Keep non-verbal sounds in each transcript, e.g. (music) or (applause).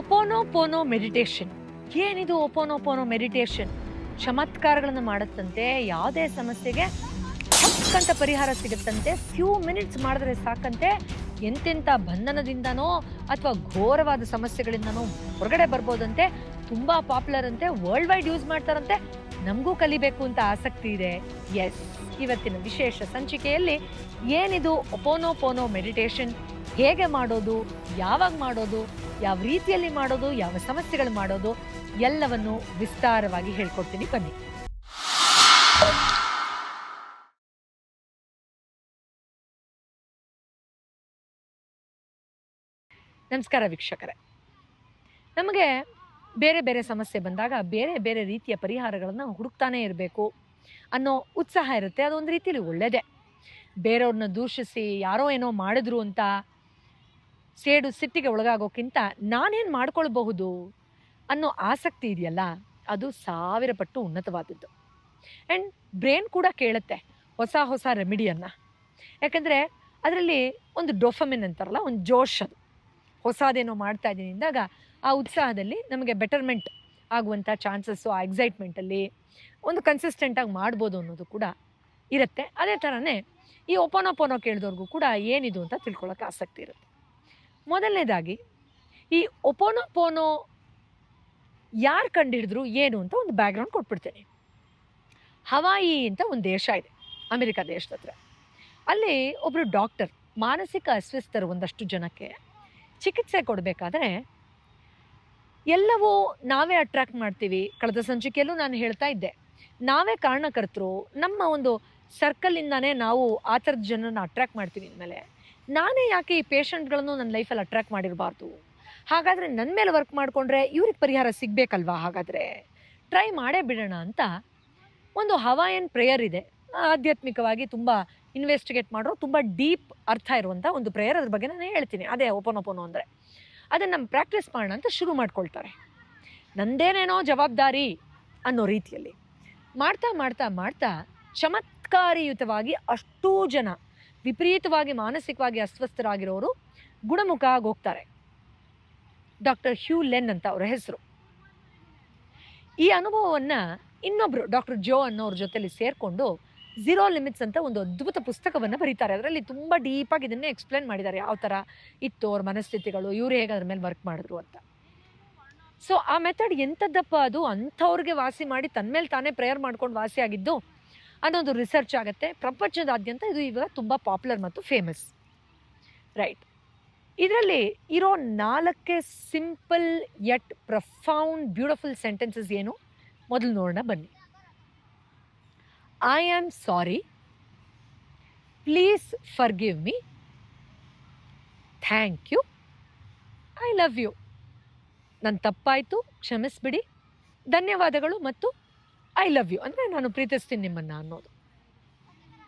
ಒಪೋನೋ ಪೋನೋ meditation ಏನಿದು ಒಪೋನೋ ಪೋನೋ meditation ಚಮತ್ಕಾರಗಳನ್ನು ಮಾಡುತ್ತಂತೆ, ಯಾವುದೇ ಸಮಸ್ಯೆಗೆ ಹಕ್ಕಂತ ಪರಿಹಾರ ಸಿಗುತ್ತಂತೆ ಫ್ಯೂ ಮಿನಿಟ್ಸ್ ಮಾಡಿದ್ರೆ ಸಾಕಂತೆ, ಎಂತೆಂಥ ಬಂಧನದಿಂದನೋ ಅಥವಾ ಘೋರವಾದ ಸಮಸ್ಯೆಗಳಿಂದನೋ ಹೊರಗಡೆ ಬರ್ಬೋದಂತೆ, ತುಂಬ ಪಾಪ್ಯುಲರ್ ಅಂತೆ ವರ್ಲ್ಡ್ ವೈಡ್ ಯೂಸ್ ಮಾಡ್ತಾರಂತೆ, ನಮಗೂ ಕಲಿಬೇಕು ಅಂತ ಆಸಕ್ತಿ ಇದೆ. ಎಸ್ ಇವತ್ತಿನ ವಿಶೇಷ ಸಂಚಿಕೆಯಲ್ಲಿ ಏನಿದು ಒಪೋನೋಪೋನೋ ಮೆಡಿಟೇಷನ್ ಹೇಗೆ ಮಾಡೋದು? ಯಾವಾಗ ಮಾಡೋದು? ಯಾವ ರೀತಿಯಲ್ಲಿ ಮಾಡೋದು, ಯಾವ ಸಮಸ್ಯೆಗಳು ಮಾಡೋದು, ಎಲ್ಲವನ್ನು ವಿಸ್ತಾರವಾಗಿ ಹೇಳ್ಕೊಡ್ತೀನಿ. ಬನ್ನಿ. ನಮಸ್ಕಾರ ವೀಕ್ಷಕರೇ. ನಮಗೆ ಬೇರೆ ಬೇರೆ ಸಮಸ್ಯೆ ಬಂದಾಗ ಬೇರೆ ಬೇರೆ ರೀತಿಯ ಪರಿಹಾರಗಳನ್ನು ಹುಡುಕ್ತಾನೆ ಇರಬೇಕು ಅನ್ನೋ ಉತ್ಸಾಹ ಇರುತ್ತೆ. ಅದೊಂದು ರೀತಿಯಲ್ಲಿ ಒಳ್ಳೆಯದೇ ಬೇರೆಯವ್ರನ್ನ ದೂಷಿಸಿ ಯಾರೋ ಏನೋ ಮಾಡಿದ್ರು ಅಂತ ಸೇಡು ಸಿಟ್ಟಿಗೆ ಒಳಗಾಗೋಕ್ಕಿಂತ ನಾನೇನು ಮಾಡ್ಕೊಳ್ಬಹುದು ಅನ್ನೋ ಆಸಕ್ತಿ ಇದೆಯಲ್ಲ, ಅದು ಸಾವಿರ ಪಟ್ಟು ಉನ್ನತವಾದದ್ದು. ಆ್ಯಂಡ್ ಬ್ರೈನ್ ಕೂಡ ಕೇಳುತ್ತೆ ಹೊಸ ಹೊಸ ರೆಮಿಡಿಯನ್ನು ಯಾಕಂದರೆ ಅದರಲ್ಲಿ ಒಂದು ಡೊಫಮಿನ್ ಅಂತಾರಲ್ಲ, ಒಂದು ಜೋಶ್ ಅದು. ಹೊಸದೇನೋ ಮಾಡ್ತಾ ಇದ್ದೀನಿ ಅಂದಾಗ ಆ ಉತ್ಸಾಹದಲ್ಲಿ ನಮಗೆ ಬೆಟರ್ಮೆಂಟ್ ಆಗುವಂಥ ಚಾನ್ಸಸ್ಸು ಆ ಎಕ್ಸೈಟ್ಮೆಂಟಲ್ಲಿ ಒಂದು ಕನ್ಸಿಸ್ಟೆಂಟಾಗಿ ಮಾಡ್ಬೋದು ಅನ್ನೋದು ಕೂಡ ಇರುತ್ತೆ. ಅದೇ ಥರನೇ ಈ ಒಪೋನೊಪೋನೋ ಕೇಳಿದವ್ರಿಗೂ ಕೂಡ ಏನಿದು ಅಂತ ತಿಳ್ಕೊಳ್ಳೋಕೆ ಆಸಕ್ತಿ ಇರುತ್ತೆ. ಮೊದಲನೇದಾಗಿ, ಈ ಒಪೋನೋ ಪೋನೋ ಯಾರು ಕಂಡುಹಿಡಿದ್ರು ಏನು ಅಂತ ಒಂದು ಬ್ಯಾಕ್ಗ್ರೌಂಡ್ ಕೊಟ್ಬಿಡ್ತೇನೆ. ಹವಾಯಿ ಅಂತ ಒಂದು ದೇಶ ಇದೆ, ಅಮೆರಿಕ ದೇಶದ ಹತ್ರ. ಅಲ್ಲಿ ಒಬ್ಬರು ಡಾಕ್ಟರ್ ಮಾನಸಿಕ ಅಸ್ವಸ್ಥರು ಒಂದಷ್ಟು ಜನಕ್ಕೆ ಚಿಕಿತ್ಸೆ ಕೊಡಬೇಕಾದ್ರೆ, ಎಲ್ಲವೂ ನಾವೇ ಅಟ್ರಾಕ್ಟ್ ಮಾಡ್ತೀವಿ. ಕಳೆದ ಸಂಚಿಕೆಯಲ್ಲೂ ನಾನು ಹೇಳ್ತಾ ಇದ್ದೆ. ನಾವೇ ಕಾರಣಕರ್ತರು, ನಮ್ಮ ಒಂದು ಸರ್ಕಲಿಂದಾನೇ ನಾವು ಆ ಥರದ ಜನರನ್ನ ಅಟ್ರ್ಯಾಕ್ಟ್ ಮಾಡ್ತೀವಿ ಅಂದಮೇಲೆ ನಾನೇ ಯಾಕೆ ಈ ಪೇಷಂಟ್ಗಳನ್ನು ನನ್ನ ಲೈಫಲ್ಲಿ ಅಟ್ರ್ಯಾಕ್ಟ್ ಮಾಡಿರಬಾರ್ದು? ಹಾಗಾದರೆ ನನ್ನ ಮೇಲೆ ವರ್ಕ್ ಮಾಡಿಕೊಂಡ್ರೆ ಇವ್ರಿಗೆ ಪರಿಹಾರ ಸಿಗಬೇಕಲ್ವಾ ಹಾಗಾದರೆ? ಟ್ರೈ ಮಾಡೇ ಬಿಡೋಣ ಅಂತ ಒಂದು ಹವಾಯನ್ ಪ್ರೇಯರ್ ಇದೆ. ಆಧ್ಯಾತ್ಮಿಕವಾಗಿ ತುಂಬ ಇನ್ವೆಸ್ಟಿಗೇಟ್ ಮಾಡೋ ತುಂಬ ಡೀಪ್ ಅರ್ಥ ಇರುವಂಥ ಒಂದು ಪ್ರೇಯರ್ ಅದ್ರ ಬಗ್ಗೆ ನಾನು ಹೇಳ್ತೀನಿ. ಅದೇ ಓಪನ್ ಓಪನು ಅಂದರೆ. ಅದನ್ನು ನಮ್ಮ ಪ್ರಾಕ್ಟೀಸ್ ಮಾಡೋಣ ಅಂತ ಶುರು ಮಾಡ್ಕೊಳ್ತಾರೆ. ನಂದೇನೇನೋ ಜವಾಬ್ದಾರಿ ಅನ್ನೋ ರೀತಿಯಲ್ಲಿ. ಮಾಡ್ತಾ ಮಾಡ್ತಾ ಮಾಡ್ತಾ ಚಮತ್ಕಾರಿಯುತವಾಗಿ ಅಷ್ಟೂ ಜನ ವಿಪರೀತವಾಗಿ ಮಾನಸಿಕವಾಗಿ ಅಸ್ವಸ್ಥರಾಗಿರೋರು ಗುಣಮುಖ ಆಗೋಗ್ತಾರೆ. ಡಾಕ್ಟರ್ ಹ್ಯೂ ಲೆನ್ ಅಂತ ಅವರ ಹೆಸರು. ಈ ಅನುಭವವನ್ನು ಇನ್ನೊಬ್ಬರು ಡಾಕ್ಟರ್ ಜೋ ಅನ್ನೋರ ಜೊತೆಲಿ ಸೇರಿಕೊಂಡು ಝೀರೋ ಲಿಮಿಟ್ಸ್ ಅಂತ ಒಂದು ಅದ್ಭುತ ಪುಸ್ತಕವನ್ನು ಬರೀತಾರೆ. ಅದರಲ್ಲಿ ತುಂಬ ಡೀಪಾಗಿ ಇದನ್ನೇ ಎಕ್ಸ್ಪ್ಲೇನ್ ಮಾಡಿದ್ದಾರೆ. ಯಾವ ಥರ ಇತ್ತು ಅವ್ರ ಮನಸ್ಥಿತಿಗಳು, ಇವ್ರು ಹೇಗೆ ಅದ್ರ ಮೇಲೆ ವರ್ಕ್ ಮಾಡಿದ್ರು ಅಂತ. ಸೊ ಆ ಮೆಥಡ್ ಎಂಥದ್ದಪ್ಪ ಅದು? ಅಂಥವ್ರಿಗೆ ವಾಸಿ ಮಾಡಿ ತನ್ನ ಮೇಲೆ ತಾನೇ ಪ್ರೇಯರ್ ಮಾಡ್ಕೊಂಡು ವಾಸಿ ಆಗಿದ್ದು ಅನ್ನೋದು ರಿಸರ್ಚ್ ಆಗುತ್ತೆ. ಪ್ರಪಂಚದಾದ್ಯಂತ ಇದು ಇವಾಗ ತುಂಬ ಪಾಪ್ಯುಲರ್ ಮತ್ತು ಫೇಮಸ್ ರೈಟ್ ಇದರಲ್ಲಿ ಇರೋ ನಾಲ್ಕೇ simple yet profound beautiful sentences ಏನು? ಮೊದಲು ನೋಡೋಣ, ಬನ್ನಿ. I am sorry please forgive me thank you I love you ನನ್ನ ತಪ್ಪಾಯಿತು, ಕ್ಷಮಿಸ್ಬಿಡಿ. ಧನ್ಯವಾದಗಳು ಮತ್ತು ಐ ಲವ್ ಯು ಅಂದರೆ ನಾನು ಪ್ರೀತಿಸ್ತೀನಿ ನಿಮ್ಮನ್ನು ಅನ್ನೋದು.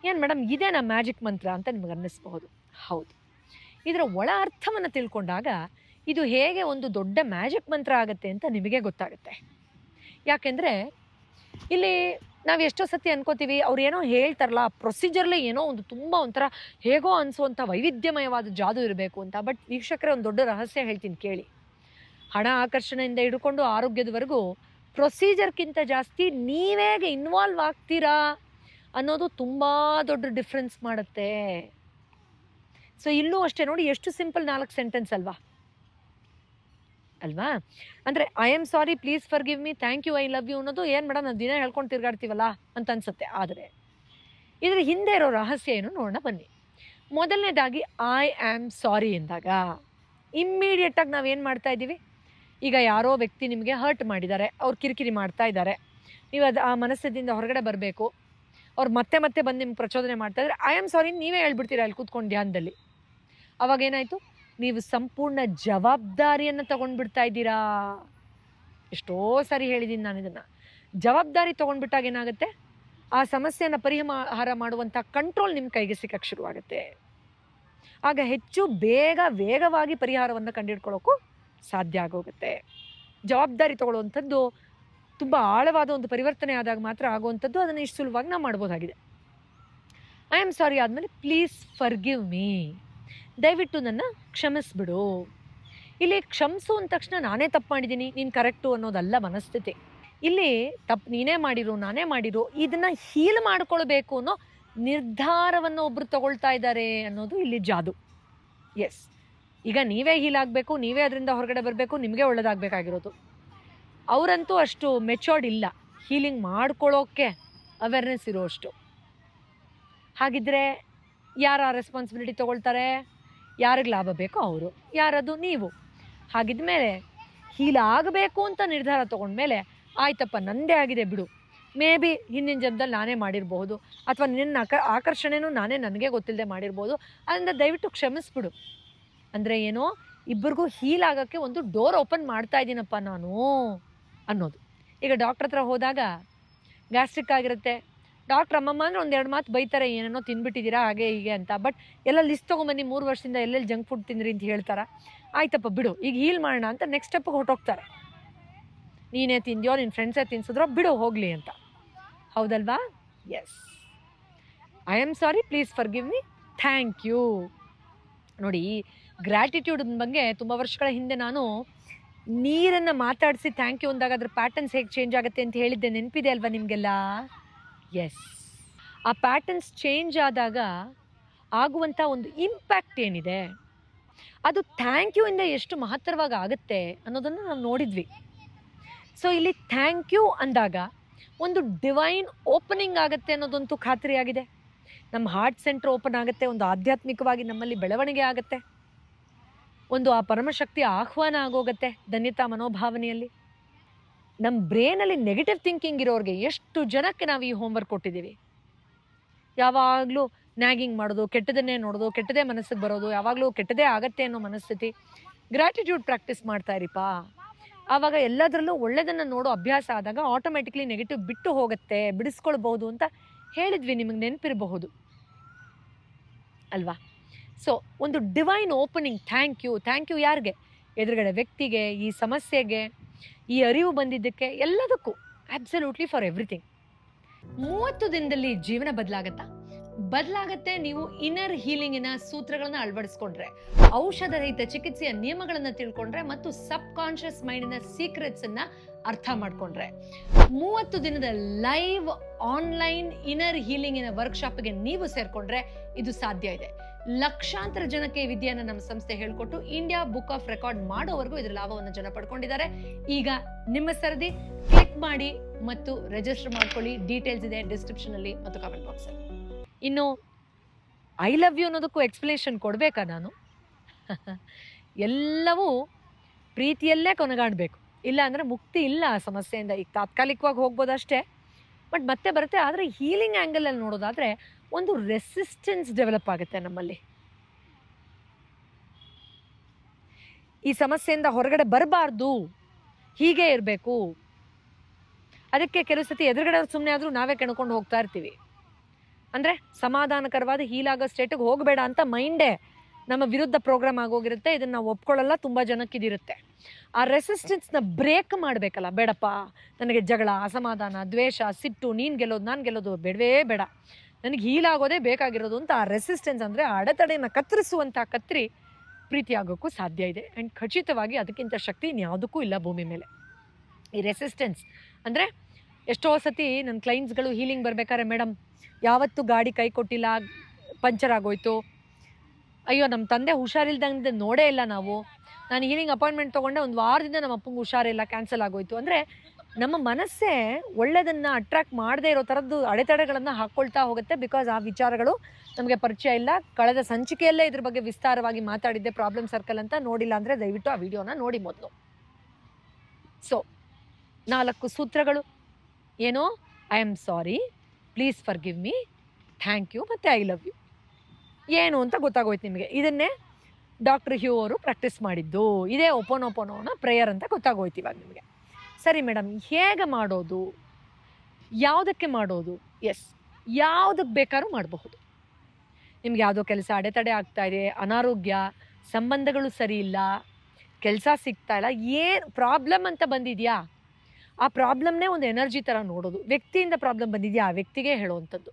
ಏನು ಮೇಡಮ್, ಇದೇ ನಮ್ಮ ಮ್ಯಾಜಿಕ್ ಮಂತ್ರ ಅಂತ ನಿಮಗೆ ಅನ್ನಿಸ್ಬಹುದು. ಹೌದು. ಇದರ ಒಳ ಅರ್ಥವನ್ನು ತಿಳ್ಕೊಂಡಾಗ ಇದು ಹೇಗೆ ಒಂದು ದೊಡ್ಡ ಮ್ಯಾಜಿಕ್ ಮಂತ್ರ ಆಗುತ್ತೆ ಅಂತ ನಿಮಗೆ ಗೊತ್ತಾಗುತ್ತೆ. ಯಾಕೆಂದರೆ ಇಲ್ಲಿ ನಾವು ಎಷ್ಟೋ ಸತಿ ಅನ್ಕೋತೀವಿ, ಅವ್ರು ಏನೋ ಹೇಳ್ತಾರಲ್ಲ ಪ್ರೊಸೀಜರ್ಲಿ ಏನೋ ಒಂದು ತುಂಬ ಒಂಥರ ಹೇಗೋ ಅನಿಸುವಂಥ ವೈವಿಧ್ಯಮಯವಾದ ಜಾದು ಇರಬೇಕು ಅಂತ, ಬಟ್ ವೀಕ್ಷಕರೇ ಒಂದು ದೊಡ್ಡ ರಹಸ್ಯ ಹೇಳ್ತೀನಿ ಕೇಳಿ. ಹಣ ಆಕರ್ಷಣೆಯಿಂದ ಹಿಡ್ಕೊಂಡು ಆರೋಗ್ಯದವರೆಗೂ ಪ್ರೊಸೀಜರ್ಗಿಂತ ಜಾಸ್ತಿ ನೀವೇಗೆ ಇನ್ವಾಲ್ವ್ ಆಗ್ತೀರಾ ಅನ್ನೋದು ತುಂಬ ದೊಡ್ಡ ಡಿಫ್ರೆನ್ಸ್ ಮಾಡುತ್ತೆ. ಸೊ ಇಲ್ಲೂ ಅಷ್ಟೇ ನೋಡಿ, ಎಷ್ಟು ಸಿಂಪಲ್ ನಾಲ್ಕು ಸೆಂಟೆನ್ಸ್ ಅಲ್ವಾ? ಅಲ್ವಾ? ಅಂದರೆ I am sorry please forgive me thank you I love you ಅನ್ನೋದು ಏನು ಮೇಡಮ್, ನಾನು ದಿನ ಹೇಳ್ಕೊಂಡು ತಿರ್ಗಾಡ್ತೀವಲ್ಲ ಅಂತ ಅನ್ಸುತ್ತೆ. ಆದರೆ, ಇದರ ಹಿಂದೆ ಇರೋ ರಹಸ್ಯ ಏನು ನೋಡೋಣ, ಬನ್ನಿ. ಮೊದಲನೇದಾಗಿ ಐ ಆಮ್ ಸಾರಿ ಎಂದಾಗ ಇಮ್ಮಿಡಿಯೇಟಾಗಿ ನಾವೇನು ಮಾಡ್ತಾ ಇದ್ದೀವಿ? ಈಗ ಯಾರೋ ವ್ಯಕ್ತಿ ನಿಮಗೆ ಹರ್ಟ್ ಮಾಡಿದ್ದಾರೆ, ಅವ್ರು ಕಿರಿಕಿರಿ ಮಾಡ್ತಾ ಇದ್ದಾರೆ. ನೀವು ಅದು ಆ ಮನಸ್ಸಿನಿಂದ ಹೊರಗಡೆ ಬರಬೇಕು. ಅವ್ರು ಮತ್ತೆ ಮತ್ತೆ ಬಂದು ನಿಮ್ಗೆ ಪ್ರಚೋದನೆ ಮಾಡ್ತಾ ಇದ್ದಾರೆ. ಐ ಆಮ್ ಸಾರಿ ನೀವೇ ಹೇಳ್ಬಿಡ್ತೀರಾ ಅಲ್ಲಿ ಕೂತ್ಕೊಂಡು ಧ್ಯಾನದಲ್ಲಿ? ಅವಾಗ ಏನಾಯಿತು? ನೀವು ಸಂಪೂರ್ಣ ಜವಾಬ್ದಾರಿಯನ್ನು ತಗೊಂಡ್ಬಿಡ್ತಾ ಇದ್ದೀರಾ? ಎಷ್ಟೋ ಸಾರಿ ಹೇಳಿದ್ದೀನಿ ನಾನು ಇದನ್ನು. ಜವಾಬ್ದಾರಿ ತೊಗೊಂಡ್ಬಿಟ್ಟಾಗ ಏನಾಗುತ್ತೆ? ಆ ಸಮಸ್ಯೆಯನ್ನು ಪರಿಹಾರ ಮಾಡುವಂಥ ಕಂಟ್ರೋಲ್ ನಿಮ್ಮ ಕೈಗೆ ಸಿಕ್ಕಕ್ಕೆ ಶುರುವಾಗುತ್ತೆ. ಆಗ ಹೆಚ್ಚು ಬೇಗ, ವೇಗವಾಗಿ ಪರಿಹಾರವನ್ನು ಕಂಡುಹಿಡ್ಕೊಳ್ಳೋಕ್ಕೂ ಸಾಧ್ಯ ಆಗೋಗುತ್ತೆ. ಜವಾಬ್ದಾರಿ ತಗೊಳ್ಳುವಂಥದ್ದು ತುಂಬ ಆಳವಾದ ಒಂದು ಪರಿವರ್ತನೆ ಆದಾಗ ಮಾತ್ರ ಆಗುವಂಥದ್ದು ಅದನ್ನು ಇಷ್ಟು ಸುಲಭವಾಗಿ ನಾವು ಮಾಡ್ಬೋದಾಗಿದೆ. ಐ ಆಮ್ ಸಾರಿ ಆದಮೇಲೆ ಪ್ಲೀಸ್ ಫರ್ಗಿವ್ ಮೀ ದಯವಿಟ್ಟು ನನ್ನ ಕ್ಷಮಿಸ್ಬಿಡು. ಇಲ್ಲಿ ಕ್ಷಮಿಸು ಅಂದ ತಕ್ಷಣ ನಾನೇ ತಪ್ಪು ಮಾಡಿದ್ದೀನಿ, ನೀನು ಕರೆಕ್ಟು ಅನ್ನೋದಲ್ಲ ಮನಸ್ಥಿತಿ. ಇಲ್ಲಿ ತಪ್ಪು ನೀನೇ ಮಾಡಿರೋ, ನಾನೇ ಮಾಡಿರೋ, ಇದನ್ನು ಹೀಲ್ ಮಾಡ್ಕೊಳ್ಬೇಕು ಅನ್ನೋ ನಿರ್ಧಾರವನ್ನು ಒಬ್ಬರು ತಗೊಳ್ತಾ ಇದ್ದಾರೆ ಅನ್ನೋದು ಇಲ್ಲಿ ಜಾದು. ಎಸ್ ಈಗ ನೀವೇ ಹೀಲ್ ಆಗಬೇಕು, ನೀವೇ ಅದರಿಂದ ಹೊರಗಡೆ ಬರಬೇಕು, ನಿಮಗೆ ಒಳ್ಳೇದಾಗಬೇಕಾಗಿರೋದು. ಅವರಂತೂ ಅಷ್ಟು ಮೆಚೋರ್ಡ್ ಇಲ್ಲ. ಹೀಲಿಂಗ್ ಮಾಡ್ಕೊಳ್ಳೋಕ್ಕೆ ಅವೇರ್ನೆಸ್ ಇರೋಷ್ಟು ಹಾಗಿದ್ರೆ ಯಾರ ರೆಸ್ಪಾನ್ಸಿಬಿಲಿಟಿ ತೊಗೊಳ್ತಾರೆ? ಯಾರಿಗೆ ಲಾಭ ಬೇಕೋ ಅವರು, ಯಾರದು ನೀವು. ಹಾಗಿದ್ಮೇಲೆ ಹೀಲ್ ಆಗಬೇಕು ಅಂತ ನಿರ್ಧಾರ ತೊಗೊಂಡ್ಮೇಲೆ, ಆಯ್ತಪ್ಪ, ನಂದೇ ಆಗಿದೆ ಬಿಡು. ಮೇ ಬಿ ಹಿಂದಿನ ಜನ್ಮದಲ್ಲಿ ನಾನೇ ಮಾಡಿರಬಹುದು. ಅಥವಾ ನಿನ್ನ ಆಕ, ಆಕರ್ಷಣೆನೂ ನಾನೇ ನನಗೆ ಗೊತ್ತಿಲ್ಲದೆ ಮಾಡಿರ್ಬೋದು. ಅದರಿಂದ ದಯವಿಟ್ಟು ಕ್ಷಮಿಸ್ಬಿಡು. ಅಂದರೆ ಏನೋ? ಇಬ್ಬರಿಗೂ ಹೀಲ್ ಆಗೋಕ್ಕೆ ಒಂದು ಡೋರ್ ಓಪನ್ ಮಾಡ್ತಾ ಇದ್ದೀನಪ್ಪ ನಾನು ಅನ್ನೋದು. ಈಗ ಡಾಕ್ಟ್ರ್ ಹತ್ರ ಹೋದಾಗ ಗ್ಯಾಸ್ಟ್ರಿಕ್ ಆಗಿರುತ್ತೆ. ಡಾಕ್ಟ್ರ್ ಅಮ್ಮಮ್ಮ ಅಂದ್ರೆ ಒಂದು ಎರಡು ಮಾತು ಬೈತಾರೆ ಏನೇನೋ ತಿನ್ಬಿಟ್ಟಿದ್ದೀರಾ, ಹಾಗೆ ಹೀಗೆ ಅಂತ. ಬಟ್ ಎಲ್ಲ ಲಿಸ್ಟ್ ತೊಗೊಂಬನ್ನಿ, ಮೂರು ವರ್ಷದಿಂದ ಎಲ್ಲೆಲ್ಲಿ ಜಂಕ್ ಫುಡ್ ತಿಂದ್ರಿ ಅಂತ ಹೇಳ್ತಾರೆ. ಆಯ್ತಪ್ಪ, ಬಿಡು. ಈಗ ಹೀಲ್ ಮಾಡೋಣ ಅಂತ ನೆಕ್ಸ್ಟ್ ಸ್ಟೆಪ್ಗೆ ಹೊರಟೋಗ್ತಾರೆ. ನೀನೇ ತಿಂದ್ಯೋ ನಿನ್ನ ಫ್ರೆಂಡ್ಸೇ ತಿನ್ಸಿದ್ರೋ, ಬಿಡು, ಹೋಗಲಿ ಅಂತ. ಹೌದಲ್ವಾ? Yes I am sorry please forgive me thank you ನೋಡಿ ಗ್ರ್ಯಾಟಿಟ್ಯೂಡ್ ಬಗ್ಗೆ ತುಂಬ ವರ್ಷಗಳ ಹಿಂದೆ ನಾನು ನೀರನ್ನು ಮಾತಾಡಿಸಿ ಥ್ಯಾಂಕ್ ಯು ಅಂದಾಗ ಅದ್ರ ಪ್ಯಾಟರ್ನ್ಸ್ ಹೇಗೆ ಚೇಂಜ್ ಆಗುತ್ತೆ ಅಂತ ಹೇಳಿದ್ದೆ. ನೆನಪಿದೆ ಅಲ್ವಾ ನಿಮಗೆಲ್ಲ? ಎಸ್ ಆ ಪ್ಯಾಟರ್ನ್ಸ್ ಚೇಂಜ್ ಆದಾಗ ಆಗುವಂಥ ಒಂದು ಇಂಪ್ಯಾಕ್ಟ್ ಏನಿದೆ? ಅದು ಥ್ಯಾಂಕ್ ಯು ಇಂದ ಎಷ್ಟು ಮಹತ್ತರವಾಗಿ ಆಗುತ್ತೆ ಅನ್ನೋದನ್ನು ನಾವು ನೋಡಿದ್ವಿ. ಸೊ ಇಲ್ಲಿ ಥ್ಯಾಂಕ್ ಯು ಅಂದಾಗ ಒಂದು ಡಿವೈನ್ ಓಪನಿಂಗ್ ಆಗುತ್ತೆ ಅನ್ನೋದಂತೂ ಖಾತ್ರಿಯಾಗಿದೆ. ನಮ್ಮ ಹಾರ್ಟ್ ಸೆಂಟ್ರ್ ಓಪನ್ ಆಗುತ್ತೆ, ಒಂದು ಆಧ್ಯಾತ್ಮಿಕವಾಗಿ ನಮ್ಮಲ್ಲಿ ಬೆಳವಣಿಗೆ ಆಗುತ್ತೆ. ಒಂದು ಆ ಪರಮಶಕ್ತಿ ಆಹ್ವಾನ ಆಗೋಗುತ್ತೆ ಧನ್ಯತಾ ಮನೋಭಾವನೆಯಲ್ಲಿ. ನಮ್ಮ ಬ್ರೇನಲ್ಲಿ ನೆಗೆಟಿವ್ ಥಿಂಕಿಂಗ್ ಇರೋರಿಗೆ ಎಷ್ಟು ಜನಕ್ಕೆ ನಾವು ಈ ಹೋಮ್ವರ್ಕ್ ಕೊಟ್ಟಿದ್ದೀವಿ? ಯಾವಾಗಲೂ ನ್ಯಾಗಿಂಗ್ ಮಾಡೋದು, ಕೆಟ್ಟದನ್ನೇ ನೋಡೋದು, ಕೆಟ್ಟದೇ ಮನಸ್ಸಿಗೆ ಬರೋದು, ಯಾವಾಗಲೂ ಕೆಟ್ಟದೇ ಆಗತ್ತೆ ಅನ್ನೋ ಮನಸ್ಥಿತಿ. ಗ್ರ್ಯಾಟಿಟ್ಯೂಡ್ ಪ್ರಾಕ್ಟೀಸ್ ಮಾಡ್ತಾ ಇರಿಪ್ಪ. ಆವಾಗ ಎಲ್ಲದರಲ್ಲೂ ಒಳ್ಳೆಯದನ್ನು ನೋಡೋ ಅಭ್ಯಾಸ ಆದಾಗ ಆಟೋಮೆಟಿಕ್ಲಿ ನೆಗೆಟಿವ್ ಬಿಟ್ಟು ಹೋಗುತ್ತೆ, ಬಿಡಿಸ್ಕೊಳ್ಬಹುದು ಅಂತ ಹೇಳಿದ್ವಿ, ನಿಮಗೆ ನೆನಪಿರಬಹುದು. ಅಲ್ವಾ? ಸೊ ಒಂದು divine opening thank you thank you ಯಾರಿಗೆ? ಎದುರುಗಡೆ ವ್ಯಕ್ತಿಗೆ, ಈ ಸಮಸ್ಯೆಗೆ, ಈ ಅರಿವು ಬಂದಿದ್ದಕ್ಕೆ, ಎಲ್ಲದಕ್ಕೂ ಅಬ್ಸಲ್ಯೂಟ್ಲಿ ಫಾರ್ ಎವ್ರಿಥಿಂಗ್ ಮೂವತ್ತು ದಿನದಲ್ಲಿ ಜೀವನ ಬದಲಾಗತ್ತಾ? ಬದಲಾಗತ್ತೆ ನೀವು ಇನ್ನರ್ ಹೀಲಿಂಗಿನ ಸೂತ್ರಗಳನ್ನ ಅಳವಡಿಸ್ಕೊಂಡ್ರೆ, ಔಷಧ ರಹಿತ ಚಿಕಿತ್ಸೆಯ ನಿಯಮಗಳನ್ನು ತಿಳ್ಕೊಂಡ್ರೆ ಮತ್ತು ಸಬ್ ಕಾನ್ಷಿಯಸ್ ಮೈಂಡಿನ ಸೀಕ್ರೆಟ್ಸ್ ಅನ್ನ ಅರ್ಥ ಮಾಡ್ಕೊಂಡ್ರೆ. ಮೂವತ್ತು ದಿನದ ಲೈವ್ ಆನ್ಲೈನ್ ಇನ್ನರ್ ಹೀಲಿಂಗಿನ ವರ್ಕ್ಶಾಪ್ಗೆ ನೀವು ಸೇರ್ಕೊಂಡ್ರೆ ಇದು ಸಾಧ್ಯ ಇದೆ. ಲಕ್ಷಾಂತರ ಜನಕ್ಕೆ ವಿದ್ಯೆಯನ್ನು ನಮ್ಮ ಸಂಸ್ಥೆ ಹೇಳ್ಕೊಟ್ಟು ಇಂಡಿಯಾ ಬುಕ್ ಆಫ್ ರೆಕಾರ್ಡ್ ಮಾಡೋವರೆಗೂ ಇದರ ಲಾಭವನ್ನು ಜನ ಪಡ್ಕೊಂಡಿದ್ದಾರೆ. ಈಗ ನಿಮ್ಮ ಸರದಿ ಕ್ಲಿಕ್ ಮಾಡಿ ಮತ್ತು ರಿಜಿಸ್ಟರ್ ಮಾಡ್ಕೊಳ್ಳಿ. ಡೀಟೇಲ್ಸ್ ಇದೆ ಡಿಸ್ಕ್ರಿಪ್ಷನ್ ಅಲ್ಲಿ ಮತ್ತು ಕಾಮೆಂಟ್ ಬಾಕ್ಸ್ ಅಲ್ಲಿ. ಇನ್ನು ಐ ಲವ್ ಯು ಅನ್ನೋದಕ್ಕೂ ಎಕ್ಸ್ಪ್ಲನೇಷನ್ ಕೊಡಬೇಕಾ ನಾನು? (laughs) ಎಲ್ಲವೂ ಪ್ರೀತಿಯಲ್ಲೇ ಕೊನೆಗಾಣಬೇಕು. ಇಲ್ಲ ಅಂದರೆ ಮುಕ್ತಿ ಇಲ್ಲ ಆ ಸಮಸ್ಯೆಯಿಂದ. ಈಗ ತಾತ್ಕಾಲಿಕವಾಗಿ ಹೋಗ್ಬೋದಷ್ಟೇ ಬಟ್ ಮತ್ತೆ ಬರುತ್ತೆ. ಆದರೆ ಹೀಲಿಂಗ್ ಆ್ಯಂಗಲಲ್ಲಿ ನೋಡೋದಾದರೆ ಒಂದು ರೆಸಿಸ್ಟೆನ್ಸ್ ಡೆವಲಪ್ ಆಗುತ್ತೆ ನಮ್ಮಲ್ಲಿ. ಈ ಸಮಸ್ಯೆಯಿಂದ ಹೊರಗಡೆ ಬರಬಾರ್ದು. ಹೀಗೆ ಇರಬೇಕು. ಅದಕ್ಕೆ ಕೆಲವು ಸತಿ ಎದುರುಗಡೆ ಸುಮ್ಮನೆ ಆದರೂ ನಾವೇ ಕೆಣ್ಕೊಂಡು ಹೋಗ್ತಾ ಇರ್ತೀವಿ. ಅಂದರೆ ಸಮಾಧಾನಕರವಾದ ಹೀಲಾಗೋ ಸ್ಟೇಟಿಗೆ ಹೋಗಬೇಡ ಅಂತ ಮೈಂಡೇ ನಮ್ಮ ವಿರುದ್ಧ ಪ್ರೋಗ್ರಾಮ್ ಆಗೋಗಿರುತ್ತೆ. ಇದನ್ನು ನಾವು ಒಪ್ಕೊಳ್ಳಲ್ಲ, ತುಂಬ ಜನಕ್ಕೆ ಇದಿರುತ್ತೆ. ಆ ರೆಸಿಸ್ಟೆನ್ಸ್ನ ಬ್ರೇಕ್ ಮಾಡಬೇಕಲ್ಲ, ಬೇಡಪ್ಪ. ನನಗೆ ಜಗಳ, ಅಸಮಾಧಾನ, ದ್ವೇಷ, ಸಿಟ್ಟು, ನೀನು ಗೆಲ್ಲೋದು, ನಾನು ಗೆಲ್ಲೋದು, ಬೇಡವೇ ಬೇಡ. ನನಗೆ ಹೀಲಾಗೋದೇ ಬೇಕಾಗಿರೋದು ಅಂತ ಆ ರೆಸಿಸ್ಟೆನ್ಸ್ ಅಂದರೆ ಅಡೆತಡೆಯನ್ನು ಕತ್ತರಿಸುವಂಥ ಕತ್ತರಿ ಪ್ರೀತಿಯಾಗೋಕ್ಕೂ ಸಾಧ್ಯ ಇದೆ. ಆ್ಯಂಡ್ ಖಚಿತವಾಗಿ ಅದಕ್ಕಿಂತ ಶಕ್ತಿ ಇನ್ಯಾವುದಕ್ಕೂ ಇಲ್ಲ ಭೂಮಿ ಮೇಲೆ. ಈ ರೆಸಿಸ್ಟೆನ್ಸ್ ಅಂದರೆ ಎಷ್ಟೋ ಸತಿ ನನ್ನ ಕ್ಲೈಂಟ್ಸ್ಗಳು ಹೀಲಿಂಗ್ ಬರಬೇಕಾದ್ರೆ ಮೇಡಮ್ ಯಾವತ್ತೂ ಗಾಡಿ ಕೈ ಕೊಟ್ಟಿಲ್ಲ, ಪಂಚರ್ ಆಗೋಯ್ತು. ಅಯ್ಯೋ ನಮ್ಮ ತಂದೆ ಹುಷಾರಿಲ್ದಂಗೆ ನೋಡೇ ಇಲ್ಲ ನಾವು. ನಾನು ಹೀಲಿಂಗ್ ಅಪಾಯಿಂಟ್ಮೆಂಟ್ ತೊಗೊಂಡೆ, ಒಂದು ವಾರದಿಂದ ನಮ್ಮ ಅಪ್ಪಂಗೆ ಹುಷಾರಿಲ್ಲ ಕ್ಯಾನ್ಸಲ್ ಆಗೋಯ್ತು. ಅಂದರೆ ನಮ್ಮ ಮನಸ್ಸೇ ಒಳ್ಳೆಯದನ್ನು ಅಟ್ರಾಕ್ಟ್ ಮಾಡದೇ ಇರೋ ಥರದ್ದು ಅಡೆತಡೆಗಳನ್ನು ಹಾಕ್ಕೊಳ್ತಾ ಹೋಗುತ್ತೆ ಬಿಕಾಸ್ ಆ ವಿಚಾರಗಳು ನಮಗೆ ಪರಿಚಯ ಇಲ್ಲ. ಕಳೆದ ಸಂಚಿಕೆಯಲ್ಲೇ ಇದ್ರ ಬಗ್ಗೆ ವಿಸ್ತಾರವಾಗಿ ಮಾತಾಡಿದ್ದೆ ಪ್ರಾಬ್ಲಮ್ ಸರ್ಕಲ್ ಅಂತ. ನೋಡಿಲ್ಲ ಅಂದರೆ ದಯವಿಟ್ಟು ಆ ವಿಡಿಯೋನ ನೋಡಿ ಮೊದಲು. ಸೊ ನಾಲ್ಕು ಸೂತ್ರಗಳು. ಏನೋ? I am sorry please forgive me thank you ಮತ್ತು ಐ ಲವ್ ಯು ಏನು ಅಂತ ಗೊತ್ತಾಗೋಯ್ತು ನಿಮಗೆ. ಇದನ್ನೇ ಡಾಕ್ಟರ್ ಹ್ಯೂ ಅವರು ಪ್ರಾಕ್ಟೀಸ್ ಮಾಡಿದ್ದು. ಇದೇ ಓಪನ್ ಓಪೋನೋನ ಪ್ರೇಯರ್ ಅಂತ ಗೊತ್ತಾಗೋಯ್ತು ಇವಾಗ ನಿಮಗೆ. ಸರಿ ಮೇಡಮ್, ಹೇಗೆ ಮಾಡೋದು? ಯಾವುದಕ್ಕೆ ಮಾಡೋದು? ಎಸ್ ಯಾವುದಕ್ಕೆ ಬೇಕಾದ್ರೂ ಮಾಡಬಹುದು. ನಿಮ್ಗೆ ಯಾವುದೋ ಕೆಲಸ ಅಡೆತಡೆ ಆಗ್ತಾ ಇದೆ, ಅನಾರೋಗ್ಯ, ಸಂಬಂಧಗಳು ಸರಿ ಇಲ್ಲ, ಕೆಲಸ ಸಿಗ್ತಾ ಇಲ್ಲ, ಏನು ಪ್ರಾಬ್ಲಮ್ ಅಂತ ಬಂದಿದೆಯಾ? ಆ ಪ್ರಾಬ್ಲಮ್ನೇ ಒಂದು ಎನರ್ಜಿ ಥರ ನೋಡೋದು. ವ್ಯಕ್ತಿಯಿಂದ ಪ್ರಾಬ್ಲಮ್ ಬಂದಿದೆಯಾ? ಆ ವ್ಯಕ್ತಿಗೆ ಹೇಳುವಂಥದ್ದು.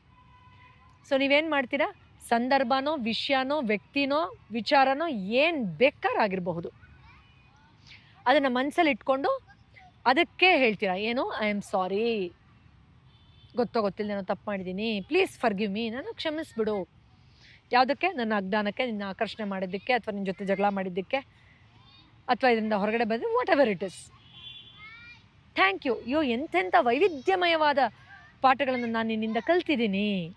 ಸೊ ನೀವೇನು ಮಾಡ್ತೀರಾ? ಸಂದರ್ಭನೋ, ವಿಷಯನೋ, ವ್ಯಕ್ತಿನೋ, ವಿಚಾರನೋ ಏನು ಬೇಕಾರಾಗಿರಬಹುದು ಅದನ್ನು ಮನಸ್ಸಲ್ಲಿ ಇಟ್ಕೊಂಡು ಅದಕ್ಕೆ ಹೇಳ್ತೀರಾ? ಏನು, ಐ ಆಮ್ ಸಾರಿ. ಗೊತ್ತೋ ಗೊತ್ತಿಲ್ಲ ನಾನು ತಪ್ಪು ಮಾಡಿದ್ದೀನಿ. Please forgive me. ನಾನು ಕ್ಷಮಿಸ್ಬಿಡು. ಯಾವುದಕ್ಕೆ? ನನ್ನ ಅಜ್ಞಾನಕ್ಕೆ, ನಿನ್ನ ಆಕರ್ಷಣೆ ಮಾಡಿದ್ದಕ್ಕೆ ಅಥವಾ ನಿನ್ನ ಜೊತೆ ಜಗಳ ಮಾಡಿದ್ದಕ್ಕೆ ಅಥವಾ ಇದರಿಂದ ಹೊರಗಡೆ ಬಂದರೆ whatever it is thank you ಅಯ್ಯೋ ಎಂಥೆಂಥ ವೈವಿಧ್ಯಮಯವಾದ ಪಾಠಗಳನ್ನು ನಾನು ನಿನ್ನಿಂದ ಕಲ್ತಿದ್ದೀನಿ.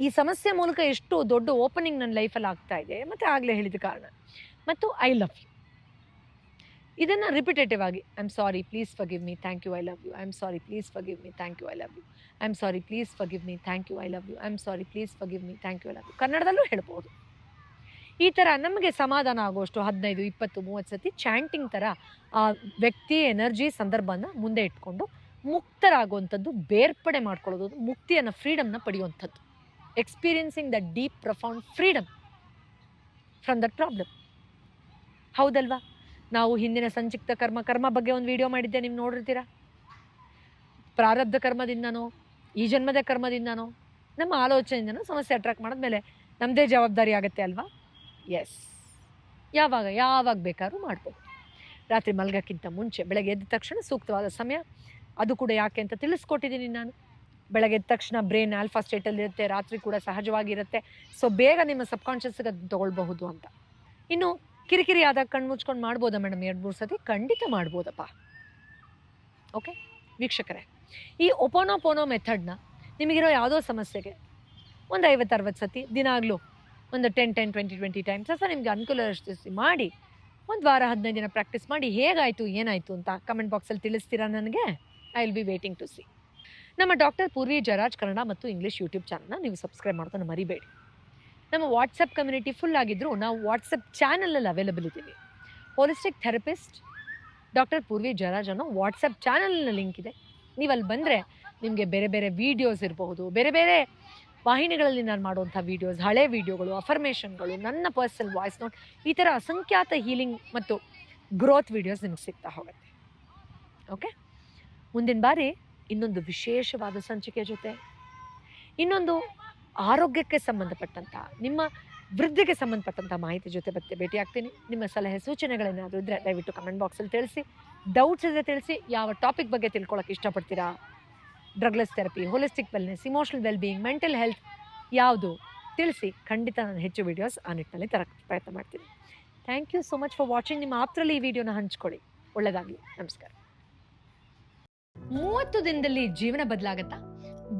ಈ ಸಮಸ್ಯೆ ಮೂಲಕ ಎಷ್ಟು ದೊಡ್ಡ ಓಪನಿಂಗ್ ನನ್ನ ಲೈಫಲ್ಲಿ ಆಗ್ತಾ ಇದೆ. ಮತ್ತು ಆಗಲೇ ಹೇಳಿದ ಕಾರಣ. ಮತ್ತು ಐ ಲವ್ ಯು ಇದನ್ನು ರಿಪಿಟೇಟಿವ್ ಆಗಿ I am sorry please forgive me thank you I love you I am sorry please forgive me thank you I love you I am sorry please forgive me thank you I love you I am sorry please forgive me thank you I love you ಕನ್ನಡದಲ್ಲೂ ಹೇಳ್ಬೋದು. ಈ ಥರ ನಮಗೆ ಸಮಾಧಾನ ಆಗುವಷ್ಟು ಹದಿನೈದು, ಇಪ್ಪತ್ತು, ಮೂವತ್ತು ಸತಿ ಚಾಂಟಿಂಗ್ ಥರ ಆ ವ್ಯಕ್ತಿ ಎನರ್ಜಿ ಸಂದರ್ಭನ ಮುಂದೆ ಇಟ್ಕೊಂಡು ಮುಕ್ತರಾಗುವಂಥದ್ದು, ಬೇರ್ಪಡೆ ಮಾಡ್ಕೊಳ್ಳೋದು ಮುಕ್ತಿಯನ್ನು ಫ್ರೀಡಮ್ನ ಪಡೆಯುವಂಥದ್ದು. Experiencing the deep profound freedom from that problem ಹೌದಲ್ವಾ? ನಾವು ಹಿಂದಿನ ಸಂಚಿಕ್ತ ಕರ್ಮ ಕರ್ಮ ಬಗ್ಗೆ ಒಂದು ವಿಡಿಯೋ ಮಾಡಿದ್ದೆ ನೀವು ನೋಡಿರ್ತೀರಾ? ಪ್ರಾರಬ್ಧ ಕರ್ಮದಿಂದನೋ, ಈ ಜನ್ಮದ ಕರ್ಮದಿಂದನೋ, ನಮ್ಮ ಆಲೋಚನೆಯಿಂದನೋ ಸಮಸ್ಯೆ ಅಟ್ರಾಕ್ಟ್ ಮಾಡಿದ್ಮೇಲೆ ನಮ್ಮದೇ ಜವಾಬ್ದಾರಿ ಆಗುತ್ತೆ ಅಲ್ವಾ? ಎಸ್ ಯಾವಾಗ ಯಾವಾಗ ಬೇಕಾದ್ರೂ ಮಾಡ್ಬೋದು. ರಾತ್ರಿ ಮಲಗಕ್ಕಿಂತ ಮುಂಚೆ ಬೆಳಗ್ಗೆ ಎದ್ದ ತಕ್ಷಣ ಸೂಕ್ತವಾದ ಸಮಯ. ಅದು ಕೂಡ ಯಾಕೆ ಅಂತ ತಿಳಿಸ್ಕೊಟ್ಟಿದ್ದೀನಿ ನಾನು. ಬೆಳಗ್ಗೆ ಎದ್ದ ತಕ್ಷಣ ಬ್ರೈನ್ ಆಲ್ಫಾ ಸ್ಟೇಟಲ್ಲಿರುತ್ತೆ ರಾತ್ರಿ ಕೂಡ ಸಹಜವಾಗಿರುತ್ತೆ. ಸೊ ಬೇಗ ನಿಮ್ಮ ಸಬ್ಕಾನ್ಷಿಯಸ್ಗೆ ಅದು ತೊಗೊಳ್ಬಹುದು ಅಂತ. ಇನ್ನು ಕಿರಿಕಿರಿ ಆದಾಗ ಕಣ್ಣು ಮುಚ್ಕೊಂಡು ಮಾಡ್ಬೋದಾ ಮೇಡಮ್ ಎರಡು ಮೂರು ಸತಿ? ಖಂಡಿತ ಮಾಡ್ಬೋದಪ್ಪ. ಓಕೆ ವೀಕ್ಷಕರೇ, ಈ ಒಪೋನೋ ಪೋನೋ ಮೆಥಡ್ನ ನಿಮಗಿರೋ ಯಾವುದೋ ಸಮಸ್ಯೆಗೆ ಒಂದು ಐವತ್ತು ಅರವತ್ತು ಸತಿ ದಿನಾಗಲೂ ಒಂದು ten ten, twenty twenty times ಸಹ ನಿಮಗೆ ಅನುಕೂಲ ಮಾಡಿ, ಒಂದು ವಾರ ಹದಿನೈದು ದಿನ ಪ್ರಾಕ್ಟೀಸ್ ಮಾಡಿ ಹೇಗಾಯಿತು, ಏನಾಯಿತು ಅಂತ ಕಮೆಂಟ್ ಬಾಕ್ಸಲ್ಲಿ ತಿಳಿಸ್ತೀರಾ ನನಗೆ? I will be waiting to see ನಮ್ಮ ಡಾಕ್ಟರ್ ಪೂರ್ವಿ ಜರಾಜ್ ಕನ್ನಡ ಮತ್ತು ಇಂಗ್ಲೀಷ್ ಯೂಟ್ಯೂಬ್ ಚಾನಲ್ನ ನೀವು ಸಬ್ಸ್ಕ್ರೈಬ್ ಮಾಡ್ತಾನೆ ಮರಿಬೇಡಿ. ನಮ್ಮ ವಾಟ್ಸಪ್ ಕಮ್ಯುನಿಟಿ ಫುಲ್ ಆಗಿದ್ದರೂ ನಾವು ವಾಟ್ಸಪ್ ಚಾನಲಲ್ಲಿ ಅವೈಲಬಲ್ ಇದ್ದೀವಿ. Holistic therapist doctor Poorvi Jaraj ಅನ್ನೋ ವಾಟ್ಸಪ್ ಚಾನಲ್ನ ಲಿಂಕ್ ಇದೆ. ನೀವು ಅಲ್ಲಿ ಬಂದರೆ ನಿಮಗೆ ಬೇರೆ ಬೇರೆ ವೀಡಿಯೋಸ್ ಇರಬಹುದು. ಬೇರೆ ಬೇರೆ ವಾಹಿನಿಗಳಲ್ಲಿ ನಾನು ಮಾಡುವಂಥ ವೀಡಿಯೋಸ್ ಹಳೆ ವೀಡಿಯೋಗಳು ಅಫರ್ಮೇಷನ್ಗಳು ನನ್ನ ಪರ್ಸನಲ್ ವಾಯ್ಸ್ ನೋಟ್ ಈ ಥರ ಅಸಂಖ್ಯಾತ ಹೀಲಿಂಗ್ ಮತ್ತು ಗ್ರೋತ್ ವೀಡಿಯೋಸ್ ನಿಮಗೆ ಸಿಗ್ತಾ ಹೋಗುತ್ತೆ. ಓಕೆ ಮುಂದಿನ ಬಾರಿ ಇನ್ನೊಂದು ವಿಶೇಷವಾದ ಸಂಚಿಕೆ ಜೊತೆ. ಇನ್ನೊಂದು ಆರೋಗ್ಯಕ್ಕೆ ಸಂಬಂಧಪಟ್ಟಂಥ ನಿಮ್ಮ ವೃದ್ಧಿಗೆ ಸಂಬಂಧಪಟ್ಟಂಥ ಮಾಹಿತಿ ಜೊತೆ ಮತ್ತೆ ಭೇಟಿ ಆಗ್ತೀನಿ. ನಿಮ್ಮ ಸಲಹೆ ಸೂಚನೆಗಳೇನಾದರೂ ಇದ್ದರೆ ದಯವಿಟ್ಟು ಕಮೆಂಟ್ ಬಾಕ್ಸಲ್ಲಿ ತಿಳಿಸಿ. ಡೌಟ್ಸ್ ಇದ್ದರೆ ತಿಳಿಸಿ. ಯಾವ ಟಾಪಿಕ್ ಬಗ್ಗೆ ತಿಳ್ಕೊಳ್ಳೋಕೆ ಇಷ್ಟಪಡ್ತೀರಾ? Drugless therapy holistic wellness emotional well being mental health ಯಾವುದು? ತಿಳಿಸಿ. ಖಂಡಿತ ನಾನು ಹೆಚ್ಚು ವೀಡಿಯೋಸ್ ಆ ನಿಟ್ಟಿನಲ್ಲಿ ತರಕ್ಕೆ ಪ್ರಯತ್ನ ಮಾಡ್ತೀನಿ. Thank you so much for watching ನಿಮ್ಮ ಆಪ್ತರಲ್ಲಿ ಈ ವಿಡಿಯೋನ ಹಂಚ್ಕೊಳ್ಳಿ. ಒಳ್ಳೆಯದಾಗಲಿ ನಮಸ್ಕಾರ. ಮೂವತ್ತು ದಿನದಲ್ಲಿ ಜೀವನ ಬದಲಾಗತ್ತಾ?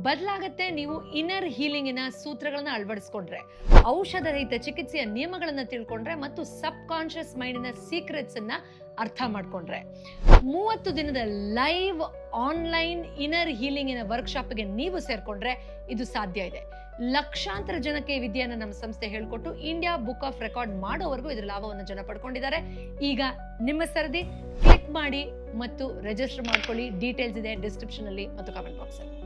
ಬದಲಾಗತ್ತೆ. ನೀವು ಇನ್ನರ್ ಹೀಲಿಂಗಿನ ಸೂತ್ರಗಳನ್ನ ಅಳವಡಿಸ್ಕೊಂಡ್ರೆ ಔಷಧ ರಹಿತ ಚಿಕಿತ್ಸೆಯ ನಿಯಮಗಳನ್ನ ತಿಳ್ಕೊಂಡ್ರೆ ಮತ್ತು ಸಬ್ ಕಾನ್ಶಿಯಸ್ ಮೈಂಡಿನ ಸೀಕ್ರೆಟ್ಸ್ ಅನ್ನ ಅರ್ಥ ಮಾಡ್ಕೊಂಡ್ರೆ. ಮೂವತ್ತು ದಿನದ ಲೈವ್ ಆನ್ಲೈನ್ ಇನ್ನರ್ ಹೀಲಿಂಗಿನ ವರ್ಕ್ಶಾಪ್ಗೆ ನೀವು ಸೇರ್ಕೊಂಡ್ರೆ ಇದು ಸಾಧ್ಯ ಇದೆ. ಲಕ್ಷಾಂತರ ಜನಕ್ಕೆ ವಿದ್ಯೆಯನ್ನು ನಮ್ಮ ಸಂಸ್ಥೆ ಹೇಳ್ಕೊಟ್ಟು ಇಂಡಿಯಾ ಬುಕ್ ಆಫ್ ರೆಕಾರ್ಡ್ ಮಾಡೋವರೆಗೂ ಇದರ ಲಾಭವನ್ನು ಜನ ಪಡ್ಕೊಂಡಿದ್ದಾರೆ. ಈಗ ನಿಮ್ಮ ಸರದಿ ಕ್ಲಿಕ್ ಮಾಡಿ ಮತ್ತು ರಿಜಿಸ್ಟರ್ ಮಾಡ್ಕೊಳ್ಳಿ. ಡೀಟೇಲ್ಸ್ ಇದೆ ಡಿಸ್ಕ್ರಿಪ್ಷನ್ ಅಲ್ಲಿ ಮತ್ತು ಕಮೆಂಟ್ ಬಾಕ್ಸ್ ಅಲ್ಲಿ.